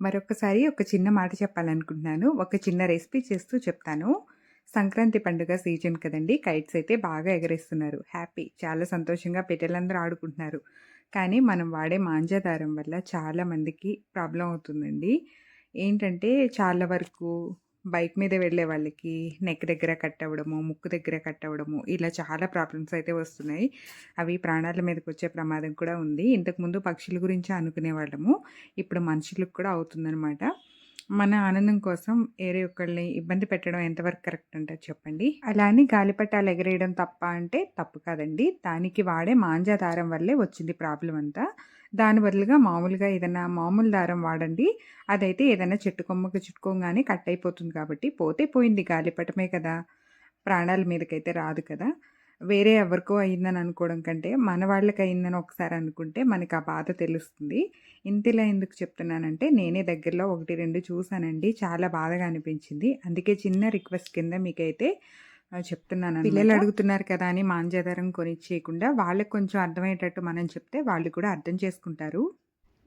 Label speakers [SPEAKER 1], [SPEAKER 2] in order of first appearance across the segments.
[SPEAKER 1] మరొకసారి ఒక చిన్న మాట చెప్పాలనుకుంటున్నాను. ఒక చిన్న రెసిపీ చేస్తూ చెప్తాను. సంక్రాంతి పండుగ సీజన్ కదండీ! కైట్స్ అయితే బాగా ఎగరేస్తున్నారు. హ్యాపీ. చాలా సంతోషంగా పిల్లలందరూ ఆడుకుంటున్నారు. కానీ మనం వాడే మాంజాదారం వల్ల చాలామందికి ప్రాబ్లం అవుతుందండి. ఏంటంటే చాలా వరకు బైక్ మీద వెళ్ళే వాళ్ళకి నెక్ దగ్గర కట్ అవ్వడము, ముక్కు దగ్గర కట్ అవ్వడము ఇలా చాలా ప్రాబ్లమ్స్ అయితే వస్తున్నాయి. అవి ప్రాణాల మీదకి వచ్చే ప్రమాదం కూడా ఉంది. ఇంతకుముందు పక్షుల గురించి అనుకునేవాళ్ళము. ఇప్పుడు మనుషులకు కూడా అవుతుందనమాట. మన ఆనందం కోసం వేరే ఒకళ్ళని ఇబ్బంది పెట్టడం ఎంతవరకు కరెక్ట్ అంటారు చెప్పండి? అలా అని గాలిపటాలు ఎగరేయడం తప్ప అంటే తప్పు కాదండి. దానికి వాడే మాంజా దారం వల్లే వచ్చింది ప్రాబ్లం అంతా. దాని బదులుగా మామూలుగా ఏదైనా మామూలు దారం వాడండి. అదైతే ఏదైనా చెట్టు కొమ్మకి చుట్టుకోంగానే కట్ అయిపోతుంది కాబట్టి పోతే పోయింది గాలిపటమే కదా! ప్రాణాల మీదకైతే రాదు కదా! వేరే ఎవరికో అయిందని అనుకోవడం కంటే మన వాళ్ళకి అయిందని ఒకసారి అనుకుంటే మనకి ఆ బాధ తెలుస్తుంది. ఇంతలా ఎందుకు చెప్తున్నానంటే నేనే దగ్గరలో 1, 2 చూసానండి. చాలా బాధగా అనిపించింది. అందుకే చిన్న రిక్వెస్ట్ కింద మీకైతే చెప్తున్నాను పిల్లలు అడుగుతున్నారు కదా అని మాంజాధారం కొనిచ్చేయకుండా వాళ్ళకి కొంచెం అర్థమయ్యేటట్టు మనం చెప్తే వాళ్ళు కూడా అర్థం చేసుకుంటారు.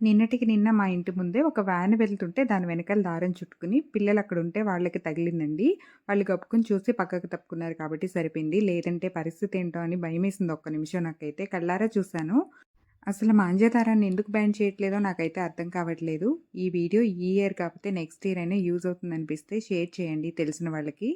[SPEAKER 1] నిన్నటికి నిన్న మా ఇంటి ముందే ఒక వ్యాన్ వెళ్తుంటే దాని వెనకాల దారం చుట్టుకుని పిల్లలు అక్కడ ఉంటే వాళ్ళకి తగిలిందండి. వాళ్ళు కప్పుకుని చూసి పక్కకు తప్పుకున్నారు కాబట్టి సరిపోయింది. లేదంటే పరిస్థితి ఏంటో అని భయమేసింది ఒక్క నిమిషం నాకైతే. కళ్ళారా చూసాను. అసలు మాంజాదారాన్ని ఎందుకు బ్యాన్ చేయట్లేదో నాకైతే అర్థం కావట్లేదు. ఈ వీడియో ఈ ఇయర్ కాకపోతే నెక్స్ట్ ఇయర్ అయినా యూజ్ అవుతుందనిపిస్తే షేర్ చేయండి తెలిసిన వాళ్ళకి.